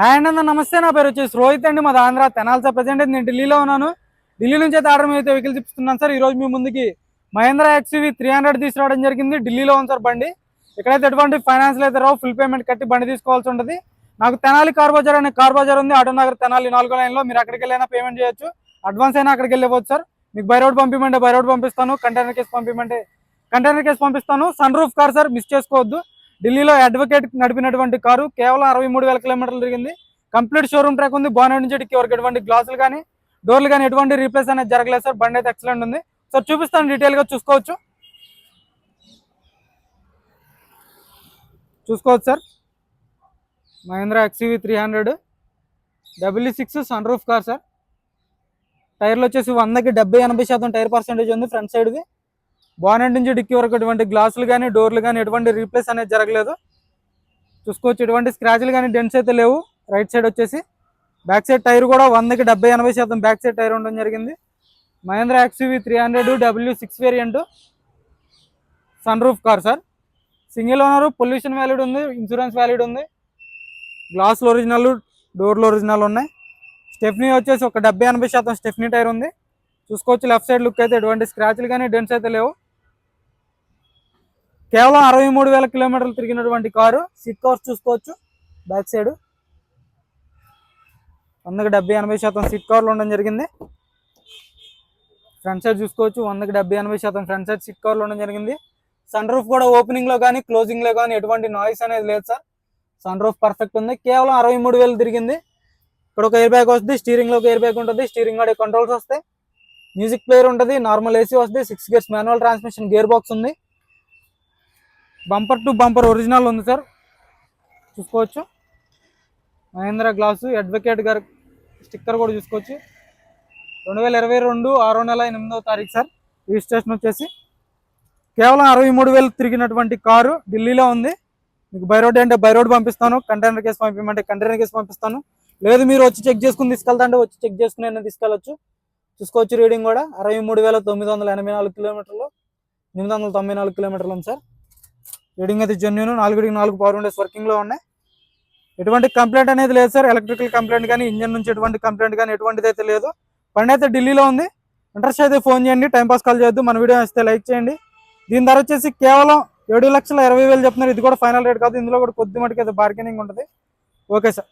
Hi అండి నమస్తే. నా పేరు వచ్చేసి రోహిత్ అండి. మాది ఆంధ్ర. తెనాలి సార్ ప్రజెంట్ నేను ఢిల్లీలో ఉన్నాను. ఢిల్లీ నుంచి అయితే ఆర్డర్ అయితే వెహికల్ చూపిస్తున్నాను సార్. ఈ రోజు మీ ముందుకి మహేంద్ర ఎక్స్వి త్రీ హండ్రెడ్ తీసుకురావడం జరిగింది. ఢిల్లీలో ఉంది సార్ బండి. ఇక్కడైతే ఎటువంటి ఫైనాన్స్ అయితే రావు ఫుల్ పేమెంట్ కట్టి బండి తీసుకోవాల్సి ఉంటుంది. నాకు తెనాలి కార్ బజార్ అనే కార్ బజార్ ఉంది. ఆటో నగర్ తెనాలి నాలుగో లైన్లో మీరు అక్కడికి వెళ్ళైనా పేమెంట్ చేయొచ్చు. అడ్వాన్స్ అయినా అక్కడికి వెళ్ళిపోవచ్చు సార్. మీకు బై రోడ్ పంపిమంటే బై రోడ్ పంపిస్తాను. కంటైనర్ కేసు పంపిమంటే కంటైనర్ కేసు పంపిస్తాను. Sun roof car sir miss చేసుకోవద్దు. ఢిల్లీలో అడ్వకేట్ నడిపినటువంటి కారు కేవలం అరవై మూడు వేల కిలోమీటర్లు తిరిగింది. కంప్లీట్ షోరూమ్ ట్రాక్ ఉంది. బానెట్ నుంచి వరకు ఎటువంటి గ్లాసులు కానీ డోర్లు కానీ ఎటువంటి రీప్లేస్ అనేది జరగలేదు సార్. బండి అయితే ఎక్సలెంట్ ఉంది. సార్ చూపిస్తాను డీటెయిల్గా చూసుకోవచ్చు. చూసుకోవచ్చు sir. Mahindra XUV three hundred W six sun roof car sir. టైర్లు వచ్చేసి వందకి డెబ్బై ఎనభై శాతం టైర్ పర్సెంటేజ్ ఉంది. ఫ్రంట్ సైడ్ది బానెట్ నుంచి డిక్కి వరకు ఎటువంటి గ్లాసులు కానీ డోర్లు కానీ ఎటువంటి రీప్లేస్ అనేది జరగలేదు. చూసుకోవచ్చు ఎటువంటి స్క్రాచ్లు కానీ డెంట్స్ అయితే లేవు. రైట్ సైడ్ వచ్చేసి బ్యాక్ సైడ్ టైర్ కూడా వందకి డెబ్బై ఎనభై శాతం బ్యాక్ సైడ్ టైర్ ఉండడం జరిగింది. Mahindra XUV three hundred W six variant sun roof car sir single owner pollution valid ఉంది ఇన్సూరెన్స్ వ్యాలిడ్ ఉంది. గ్లాసులు ఒరిజినల్ డోర్లు ఒరిజినల్ ఉన్నాయి. స్టెఫ్నీ వచ్చేసి ఒక డెబ్బై ఎనభై శాతం స్టెఫ్నీ టైర్ ఉంది. చూసుకోవచ్చు లెఫ్ట్ సైడ్ లుక్ అయితే ఎటువంటి స్క్రాచ్లు కానీ డెన్స్ అయితే లేవు. కేవలం అరవై మూడు వేల కిలోమీటర్లు తిరిగినటువంటి కారు సీట్ కవర్స్ చూసుకోవచ్చు బ్యాక్ సైడ్ వందకి డెబ్బై ఎనభై శాతం సీట్ కవర్లు ఉండడం జరిగింది. ఫ్రంట్ సైడ్ చూసుకోవచ్చు వందకి డెబ్బై ఎనభై శాతం ఫ్రంట్ సైడ్ సీట్ కవర్లు ఉండడం జరిగింది. సన్ రూఫ్ కూడా ఓపెనింగ్లో కానీ క్లోజింగ్లో కానీ ఎటువంటి నాయిస్ అనేది లేదు సార్. సన్ రూఫ్ పర్ఫెక్ట్ ఉంది. కేవలం అరవై మూడు వేలు తిరిగింది. ఇక్కడ ఒక ఎయిర్ బ్యాగ్ వస్తుంది స్టీరింగ్లో ఒక ఎయిర్ బ్యాగ్ ఉంటుంది స్టీరింగ్ కూడా కంట్రోల్స్ వస్తాయి. మ్యూజిక్ ప్లేయర్ ఉంటుంది నార్మల్ ఏసీ వస్తుంది six gears manual transmission gear box ఉంది. బంపర్ టు బంపర్ ఒరిజినల్ ఉంది సార్. చూసుకోవచ్చు. మహేంద్ర గ్లాసు అడ్వకేట్ గారు స్టిక్కర్ కూడా చూసుకోవచ్చు. రెండు వేల ఇరవై రెండు ఆరో నెల ఎనిమిదవ తారీఖు సార్ రిజిస్ట్రేషన్ వచ్చేసి. కేవలం అరవై మూడు వేలు తిరిగినటువంటి కారు ఢిల్లీలో ఉంది. మీకు బై రోడ్ అంటే బై రోడ్ పంపిస్తాను. కంటైనర్ కేసు పంపించమంటే కంటైనర్ కేసు పంపిస్తాను. లేదు మీరు వచ్చి చెక్ చేసుకుని తీసుకెళ్తా అంటే వచ్చి చెక్ చేసుకుని అయినా తీసుకెళ్ళచ్చు. చూసుకోవచ్చు రీడింగ్ కూడా. అరవై మూడు వేల తొమ్మిది వందల ఎనభై నాలుగు కిలోమీటర్లు ఎనిమిది వందల తొంభై నాలుగు కిలోమీటర్లు ఉంది సార్. రీడింగ్ అయితే జెన్యున్ నాలుగుడికి నాలుగు పవర్ విండోస్ వర్కింగ్లో ఉన్నాయి. ఎటువంటి కంప్లైంట్ అనేది లేదు సార్ ఎలక్ట్రికల్ కంప్లైంట్ కానీ ఇంజన్ నుంచి ఎటువంటి కంప్లైంట్ కానీ ఎటువంటిది అయితే లేదు. పని అయితే ఢిల్లీలో ఉంది. ఇంట్రెస్ట్ అయితే ఫోన్ చేయండి టైంపాస్ కాల్ చేయొద్దు. మన వీడియో ఇస్తే లైక్ చేయండి. దీని ధర వచ్చేసి కేవలం ఏడు లక్షల ఇరవై వేలు చెప్తున్నారు. ఇది కూడా ఫైనల్ రేట్ కాదు. ఇందులో కూడా కొద్ది మటుకు అయితే బార్గెనింగ్ ఉంటుంది. Okay sir